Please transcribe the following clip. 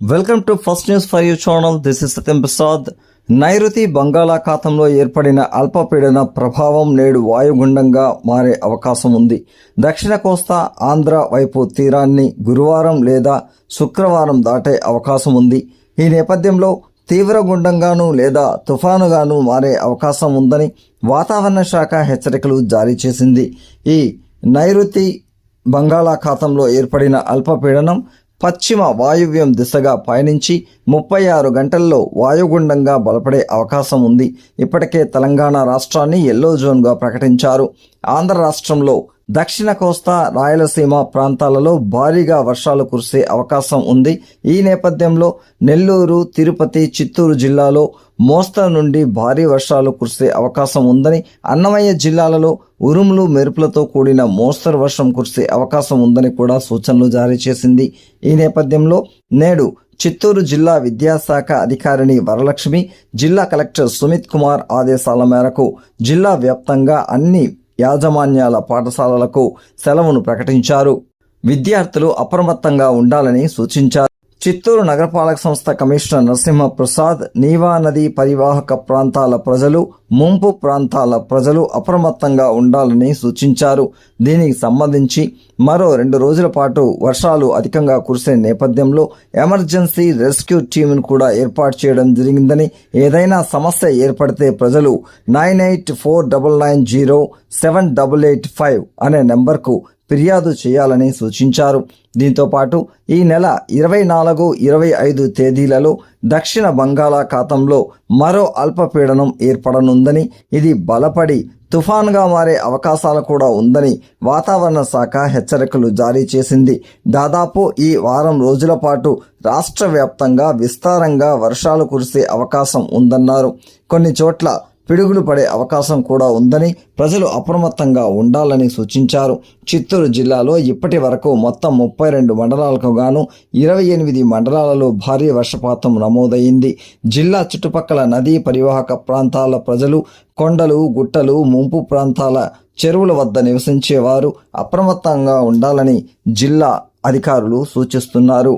Welcome to first news for you channel this is Satyam Prasad నైరుతి బంగాళాఖాతంలో ఏర్పడిన అల్పపీడన ప్రభావం నేడు వాయుగుండంగా మారే అవకాశం ఉంది. దక్షిణ కోస్తా ఆంధ్ర వైపు తీరాన్ని గురువారం లేదా శుక్రవారం దాటే అవకాశం ఉంది. ఈ నేపథ్యంలో తీవ్ర గుండంగాను లేదా తుఫానుగాను మారే అవకాశం ఉందని వాతావరణ శాఖ హెచ్చరికలు జారీ చేసింది. ఈ నైరుతి బంగాళాఖాతంలో ఏర్పడిన అల్పపీడనం పశ్చిమ వాయువ్యం దిశగా పయనించి ముప్పై ఆరు గంటల్లో వాయుగుండంగా బలపడే అవకాశం ఉంది. ఇప్పటికే తెలంగాణ రాష్ట్రాన్ని ఎల్లో జోన్గా ప్రకటించారు. ఆంధ్ర రాష్ట్రంలో దక్షిణ కోస్తా రాయలసీమ ప్రాంతాలలో భారీగా వర్షాలు కురిసే అవకాశం ఉంది. ఈ నేపథ్యంలో నెల్లూరు తిరుపతి చిత్తూరు జిల్లాలో మోస్తరు నుండి భారీ వర్షాలు కురిసే అవకాశం ఉందని అన్నమయ్య జిల్లాలలో ఉరుములు మెరుపులతో కూడిన మోస్తరు వర్షం కురిసే అవకాశం ఉందని కూడా సూచనలు జారీ చేసింది. ఈ నేపథ్యంలో నేడు చిత్తూరు జిల్లా విద్యాశాఖ అధికారిని వరలక్ష్మి జిల్లా కలెక్టర్ సుమిత్ కుమార్ ఆదేశాల మేరకు జిల్లా వ్యాప్తంగా అన్ని యాజమాన్యాల పాఠశాలలకు సెలవును ప్రకటించారు. విద్యార్థులు అప్రమత్తంగా ఉండాలని సూచించారు. చిత్తూరు నగరపాలక సంస్థ కమిషనర్ నరసింహ ప్రసాద్ నీవా నది పరివాహక ప్రాంతాల ప్రజలు ముంపు ప్రాంతాల ప్రజలు అప్రమత్తంగా ఉండాలని సూచించారు. దీనికి సంబంధించి మరో రెండు రోజుల పాటు వర్షాలు అధికంగా కురిసే నేపథ్యంలో ఎమర్జెన్సీ రెస్క్యూ టీంను కూడా ఏర్పాటు చేయడం జరిగిందని ఏదైనా సమస్య ఏర్పడితే ప్రజలు nine eight four double nine zero seven double eight five అనే నెంబర్కు ఫిర్యాదు చేయాలని సూచించారు. దీంతో పాటు ఈ నెల ఇరవై నాలుగు ఇరవై ఐదు తేదీలలో దక్షిణ బంగాళాఖాతంలో మరో అల్పపీడనం ఏర్పడనుందని ఇది బలపడి తుఫాన్గా మారే అవకాశాలు కూడా ఉందని వాతావరణ శాఖ హెచ్చరికలు జారీ చేసింది. దాదాపు ఈ వారం రోజుల పాటు రాష్ట్ర వ్యాప్తంగా విస్తారంగా వర్షాలు కురిసే అవకాశం ఉందన్నారు. కొన్ని చోట్ల పిడుగులు పడే అవకాశం కూడా ఉందని ప్రజలు అప్రమత్తంగా ఉండాలని సూచించారు. చిత్తూరు జిల్లాలో ఇప్పటి వరకు మొత్తం ముప్పై రెండు మండలాలకు గాను ఇరవై ఎనిమిది మండలాలలో భారీ వర్షపాతం నమోదైంది. జిల్లా చుట్టుపక్కల నదీ పరివాహక ప్రాంతాల ప్రజలు కొండలు గుట్టలు ముంపు ప్రాంతాల చెరువుల వద్ద నివసించేవారు అప్రమత్తంగా ఉండాలని జిల్లా అధికారులు సూచిస్తున్నారు.